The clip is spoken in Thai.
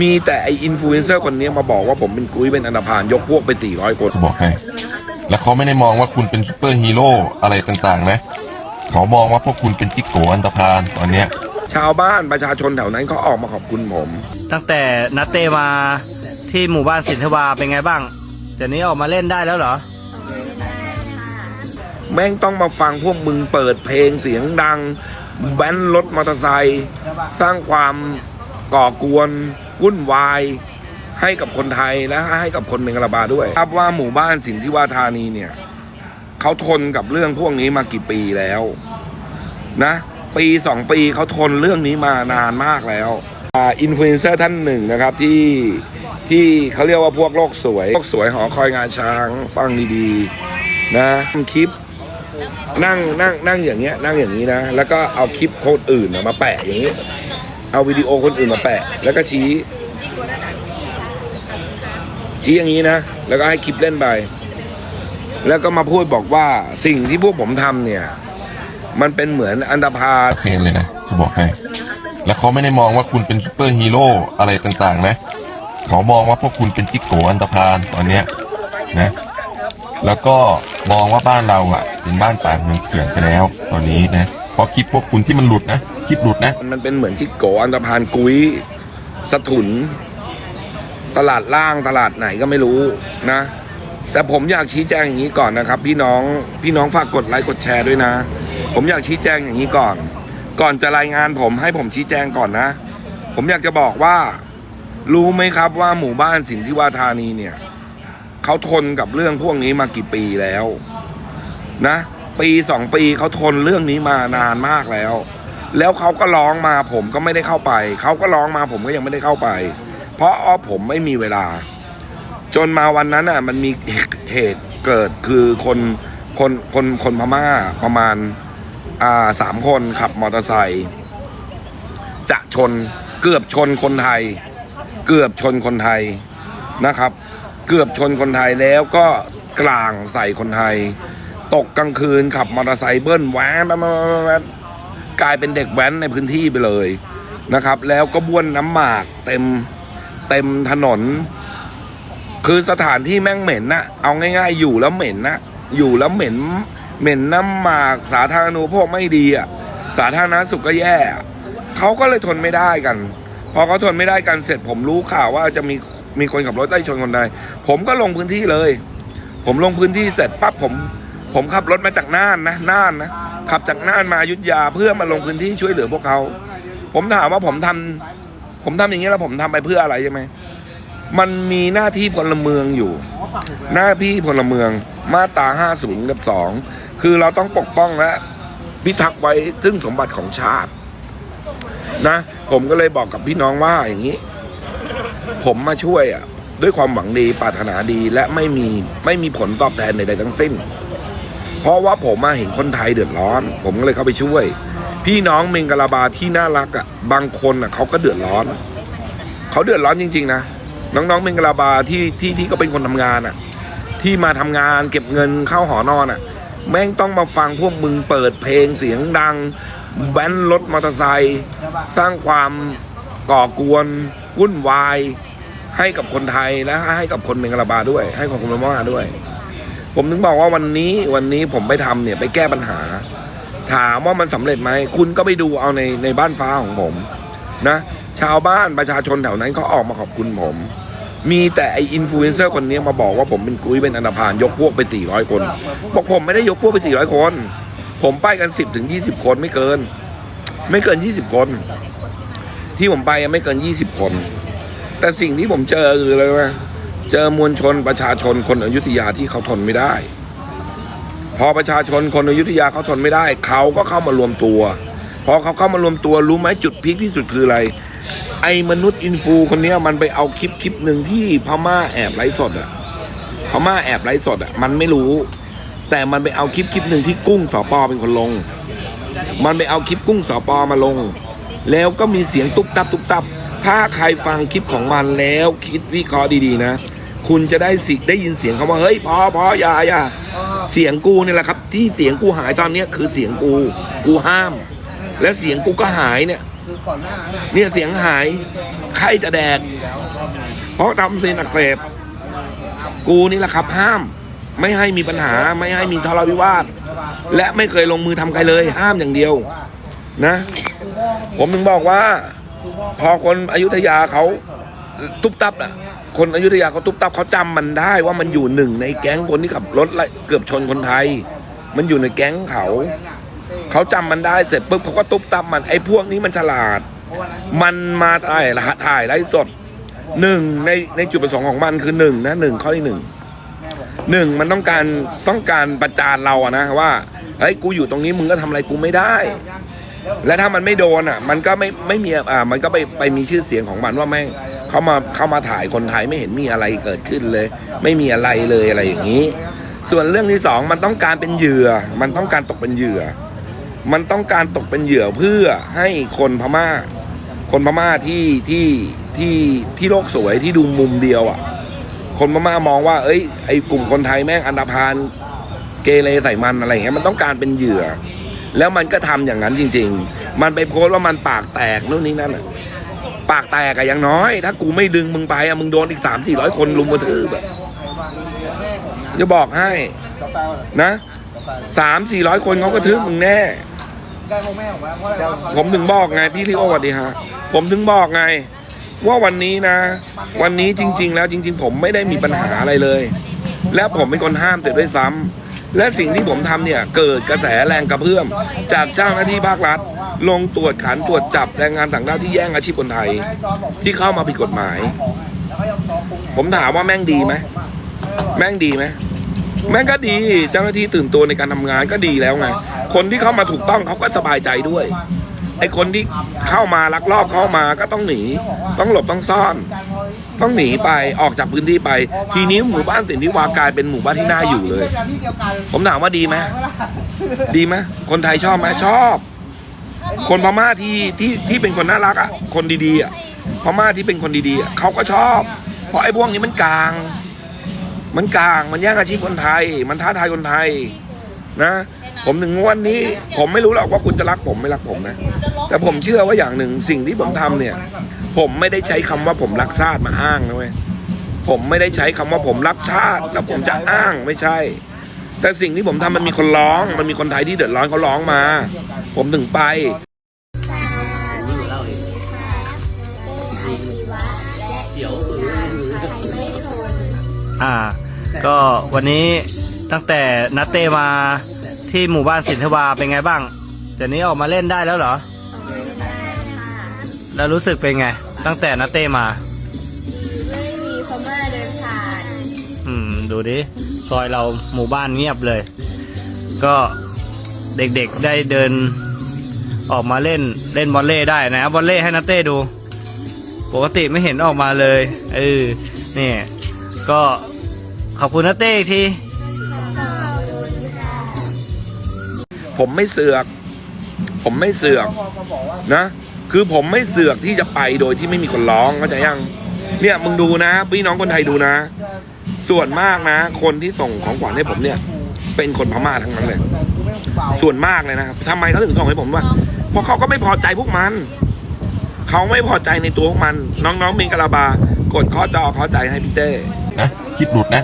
มีแต่ไออินฟลูเอนเซอร์คนนี้มาบอกว่าผมเป็นกุ้ยเป็นอันธพาลยกพวกไป 400 คนจะบอกให้แล้วเขาไม่ได้มองว่าคุณเป็นซูเปอร์ฮีโร่อะไรต่างๆ นะเขามองว่าพวกคุณเป็นจิ๊กโกอันตรพานตอนเนี้ย ชาวบ้านประชาชนแถวนั้นเขาออกมาขอบคุณผม ตั้งแต่นัตเต้มาที่หมู่บ้านสินทวาเป็นไงบ้างเดี๋ยวนี้ออกมาเล่นได้แล้วเหรอ แม่งต้องมาฟังพวกมึงเปิดเพลงเสียงดัง แบนรถมอเตอร์ไซค์สร้างความก่อกวน วุ่นวายให้กับคนไทยและให้กับคนเมงกลาบาด้วยทราบว่าหมู่บ้านสินทิวาธานีเนี่ยเขาทนกับเรื่องพวกนี้มากี่ปีแล้วนะ ปีสองปีเขาทนเรื่องนี้มานานมากแล้วอ่าอินฟลูเอนเซอร์ท่านหนึ่งนะครับที่ที่เขาเรียกว่าพวกโลกสวยโลกสวยหอคอยงานช้างฟังดีๆนะทำคลิปนั่งนั่งนั่งอย่างเงี้ยนั่งอย่างนี้นะ แล้วก็เอาคลิปโคนอื่นมาแปะอย่างนี้ เอาวิดีโอคนอื่นมาแปะ แล้วก็ชี้ ชี้อย่างนี้นะ แล้วก็ให้คลิปเล่นไป แล้วก็มาพูดบอกว่าสิ่งที่พวกผมทำเนี่ย มันเป็นเหมือนอันดพาลเพนเลยนะจะบอกให้ แล้วเขาไม่ได้มองว่าคุณเป็นซูเปอร์ฮีโร่อะไรต่างๆนะเขามองว่าพวกคุณเป็นจิ๊กโกอันตรพานตอนเนี้ยนะ แล้วก็มองว่าบ้านเราอะ เป็นบ้านป่าเมืองเถื่อนไปแล้วตอนนี้นะ พราะคลิปพวกคุณที่มันหลุดนะคลิปหลุดนะ มันเป็นเหมือนที่โกอันดพาลกุ้ยสะถุน ตลาดล่างตลาดไหนก็ไม่รู้นะ แต่ผมอยากชี้แจงอย่างนี้ก่อนนะครับ พี่น้องพี่น้องฝากกดไลค์กดแชร์ด้วยนะ ผมอยากชี้แจงอย่างนี้ก่อน ก่อนจะรายงานผมให้ผมชี้แจงก่อนนะ ผมอยากจะบอกว่า รู้ไหมครับว่าหมู่บ้านสินทิวาธานีเนี่ยเขาทนกับเรื่องพวกนี้มากี่ปีแล้ว นะ ปีสองปีเขาทนเรื่องนี้มานานมากแล้ว แล้วเขาก็ร้องมาผมก็ไม่ได้เข้าไป เขาก็ร้องมาผมก็ยังไม่ได้เข้าไป เพราะอ้อผมไม่มีเวลา จนมาวันนั้นอะ มันมีเหตุเกิดคือคนคนคนคนพม่าประมาณอ่าสามคนขับมอเตอร์ไซค์จะชนเกือบชนคนไทย เกือบชนคนไทยนะครับ เกือบชนคนไทยแล้วก็กลางใส่คนไทย ตกกลางคืนขับมอเตอร์ไซค์เบิ้ลแว้นแว้นแว้นแว้นกลายเป็นเด็กแว้นในพื้นที่ไปเลยนะครับ แล้วก็บ้วนน้ำหมากเต็มเต็มถนน คือสถานที่แม่งเหม็นนะเอาง่าย ๆ อยู่แล้วเหม็นนะอยู่แล้วเหม็นเหม็นน้ำหมากสาธารณูปโภคไม่ดีอะสาธารณสุขก็แย่เขาก็เลยทนไม่ได้กัน พอเขาทนไม่ได้กันเสร็จผมรู้ข่าวว่าจะมีมีคนขับรถไล่ชนคนใดผมก็ลงพื้นที่เลย ผมลงพื้นที่เสร็จปั๊บผม ผมขับรถมาจากน่านนะน่านนะขับจากน่านมาอยุธยาเพื่อมาลงพื้นที่ช่วยเหลือพวกเขา ผมถามว่าผมทำผมทำอย่างนี้แล้วผมทำไปเพื่ออะไรใช่ไหมมันมีหน้าที่พลเมืองอยู่ หน้าที่พลเมืองมาตรา50กับ2คือเราต้องปกป้องและพิทักษ์ไว้ซึ่งสมบัติของชาติ นะ ผมก็เลยบอกกับพี่น้องว่าอย่างนี้ ผมมาช่วยอะ ด้วยความหวังดีปรารถนาดีและไม่มีไม่มีผลตอบแทนใดๆทั้งสิ้น เพราะว่าผมมาเห็นคนไทยเดือดร้อน ผมก็เลยเข้าไปช่วย พี่น้องเมงกะลาบาที่น่ารักอะบางคนอะเขาก็เดือดร้อน เขาเดือดร้อนจริง ๆ นะน้องๆเมงกะลาบาที่ที่ที่ก็เป็นคนทำงานอะ ที่มาทำงานเก็บเงินเข้าหอนอนอะ แม่งต้องมาฟังพวกมึงเปิดเพลงเสียงดังแบนรถมอเตอร์ไซค์สร้างความก่อกวนวุ่นวายให้กับคนไทยและให้กับคนเมงกะลาบาด้วย ให้กับคนพม่าด้วย ผมถึงบอกว่าวันนี้วันนี้ผมไปทำเนี่ยไปแก้ปัญหา ถามว่ามันสำเร็จไหม คุณก็ไปดูเอาในในบ้านฟ้าของผม นะ ชาวบ้านประชาชนแถวนั้นเขาออกมาขอบคุณผม มีแต่ไออินฟลูเอนเซอร์คนนี้มาบอกว่าผมเป็นกุ้ยเป็นอนธพาลยกพวกไป 400 คน บอกผมไม่ได้ยกพวกไป 400 คน ผมไปกัน 10ถึง20 คนไม่เกิน ไม่เกิน 20 คน ที่ผมไปไม่เกิน 20 คน แต่สิ่งที่ผมเจอคืออะไรวะ เจอมวลชนประชาชนคนอยุธยาที่เขาทนไม่ได้ พอประชาชนคนอยุธยาเขาทนไม่ได้ เขาก็เข้ามารวมตัว พอเขาเข้ามารวมตัวรู้ไหมจุดพีคที่สุดคืออะไร ไอ้มนุษย์อินฟูคนนี้มันไปเอาคลิปคลิปหนึ่งที่พม่าแอบไลฟ์สดอะพม่าแอบไลฟ์สดอะมันไม่รู้ แต่มันไปเอาคลิปคลิปหนึ่งที่กุ้งสอปอเป็นคนลง มันไปเอาคลิปกุ้งสอปอมาลง แล้วก็มีเสียงตุ๊บตับตุ๊บตับถ้าใครฟังคลิปของมันแล้วคิดวิเคราะห์ดีๆนะ คุณจะได้สิได้ยินเสียงเขาว่าเฮ้ยพอพออย่าอย่าเสียงกูเนี่ยแหละครับ ที่เสียงกูหายตอนเนี้ยคือเสียงกูกูห้าม และเสียงกูก็หายเนี่ยเนี่ยเสียงหายไข้จะแดก เพราะทำเซนอักเสบกูนี่แหละครับห้าม ไม่ให้มีปัญหาไม่ให้มีทะเลาะวิวาท และไม่เคยลงมือทำใครเลย ห้ามอย่างเดียว นะ ผมถึงบอกว่า พอคนอยุธยาเขา ตุ๊บตับอะ คนอยุธยาเขาตุ๊บตับเขาจำมันได้ว่ามันอยู่หนึ่งในแก๊งคนที่ขับรถไล่เกือบชนคนไทย มันอยู่ในแก๊งเขา เขาจำมันได้เสร็จปุ๊บเขาก็ตุ๊บตับมันไอ้พวกนี้มันฉลาด มันมาถ่ายรหัสถ่ายไลฟ์สดหนึ่งในในจุดประสงค์ของมันคือหนึ่งนะหนึ่งข้อที่หนึ่งหนึ่งมันต้องการต้องการประจานเราอะนะว่าเฮ้ยกูอยู่ตรงนี้มึงก็ทำอะไรกูไม่ได้ และถ้ามันไม่โดนอะ มันก็ไม่ไม่มีอ่ามันก็ไปไปมีชื่อเสียงของมันว่าแม่ง เขามาเขามาถ่ายคนไทยไม่เห็นมีอะไรเกิดขึ้นเลย ไม่มีอะไรเลยอะไรอย่างนี้ ส่วนเรื่องที่สองมันต้องการเป็นเหยื่อ มันต้องการตกเป็นเหยื่อ มันต้องการตกเป็นเหยื่อเพื่อให้คนพม่า คนพม่าที่ที่ที่ที่โลกสวยที่ดูมุมเดียวอะ คนพม่ามองว่า เอ้ยไอ้กลุ่มคนไทยแม่งอันดาพานเกเรใส่มันอะไรอย่างเงี้ยมันต้องการเป็นเหยื่อ แล้วมันก็ทำอย่างนั้นจริง ๆ มันไปโพสต์ว่ามันปากแตกนู่นนี่นั่นอะ ปากแตกอะอย่างน้อย ถ้ากูไม่ดึงมึงไปอะมึงโดนอีกสามสี่ร้อยคนลุมกระทืบอะจะบอกให้นะสามสี่ร้อยคนเขากระทืบมึงแน่ผมถึงบอกไงพี่ลิโอสวัสดีฮะผมถึงบอกไง ว่าวันนี้นะ วันนี้จริง ๆ แล้วจริง ๆ ผมไม่ได้มีปัญหาอะไรเลย และผมเป็นคนห้ามเสร็จด้วยซ้ำและสิ่งที่ผมทำเนี่ย เกิดกระแสแรงกระเพื่อมจากเจ้าหน้าที่ภาครัฐ ลงตรวจขันตรวจจับแรงงานต่างด้าวที่แย่งอาชีพคนไทย ที่เข้ามาผิดกฎหมาย ผมถามว่าแม่งดีไหมแม่งดีไหมแม่งก็ดีเจ้าหน้าที่ตื่นตัวในการทำงานก็ดีแล้วไงคนที่เข้ามาถูกต้องเขาก็สบายใจด้วยไอ้คนที่เข้ามาลักลอบเข้ามาก็ต้องหนี ต้องหลบต้องซ่อน ต้องหนีไปออกจากพื้นที่ไป ทีนี้หมู่บ้านสินทิวากลายเป็นหมู่บ้านที่น่าอยู่เลย ผมถามว่าดีไหมดีไหมคนไทยชอบไหมชอบ คนพม่าที่ที่ที่เป็นคนน่ารักอะ คนดีๆอะพม่าที่เป็นคนดีๆอะเขาก็ชอบ เพราะไอ้พวกนี้มันกลาง มันกลางมันแย่งอาชีพคนไทย มันท้าทายคนไทย นะ ผมถึงวันนี้ ผมไม่รู้หรอกว่าคุณจะรักผมไม่รักผมนะแต่ผมเชื่อว่าอย่างหนึ่งสิ่งที่ผมทำเนี่ย ผมไม่ได้ใช้คำว่าผมรักชาติมาอ้างนะเว้ยผมไม่ได้ใช้คำว่าผมรักชาติ แล้วผมจะอ้างไม่ใช่ แต่สิ่งที่ผมทำมันมีคนร้อง มันมีคนไทยที่เดือดร้อนเขาร้องมา ผมถึงไปอ่า ก็วันนี้ตั้งแต่นัตเต้มาที่หมู่บ้านสินทวาเป็นไงบ้างเดี๋ยวนี้ออกมาเล่นได้แล้วเหรอแล้วรู้สึกเป็นไง ตั้งแต่นัตเต้มา ไม่มีพม่าเดินผ่านอืม ดูดิ ซอยเราหมู่บ้านเงียบเลย ก็เด็กๆได้เดิน ออกมาเล่นเล่นบอลเล่ได้นะบอลเล่ให้นัตเต้ดู ปกติไม่เห็นออกมาเลยเออนี่ก็ขอบคุณนัตเต้อีกทีผมไม่เสือก ผมไม่เสือกนะ คือผมไม่เสือกที่จะไปโดยที่ไม่มีคนร้องเข้าใจยัง เนี่ยมึงดูนะ พี่น้องคนไทยดูนะ ส่วนมากนะ คนที่ส่งของขวัญให้ผมเนี่ย เป็นคนพม่าทั้งนั้นเลย ส่วนมากเลยนะครับทำไมเขาถึงส่งให้ผมว่า ราะเขาก็ไม่พอใจพวกมัน เขาไม่พอใจในตัวพวกมัน น้องๆมิงกะลาบากดข้อจอข้อใจให้พี่เต้นะคิดหลุดนะ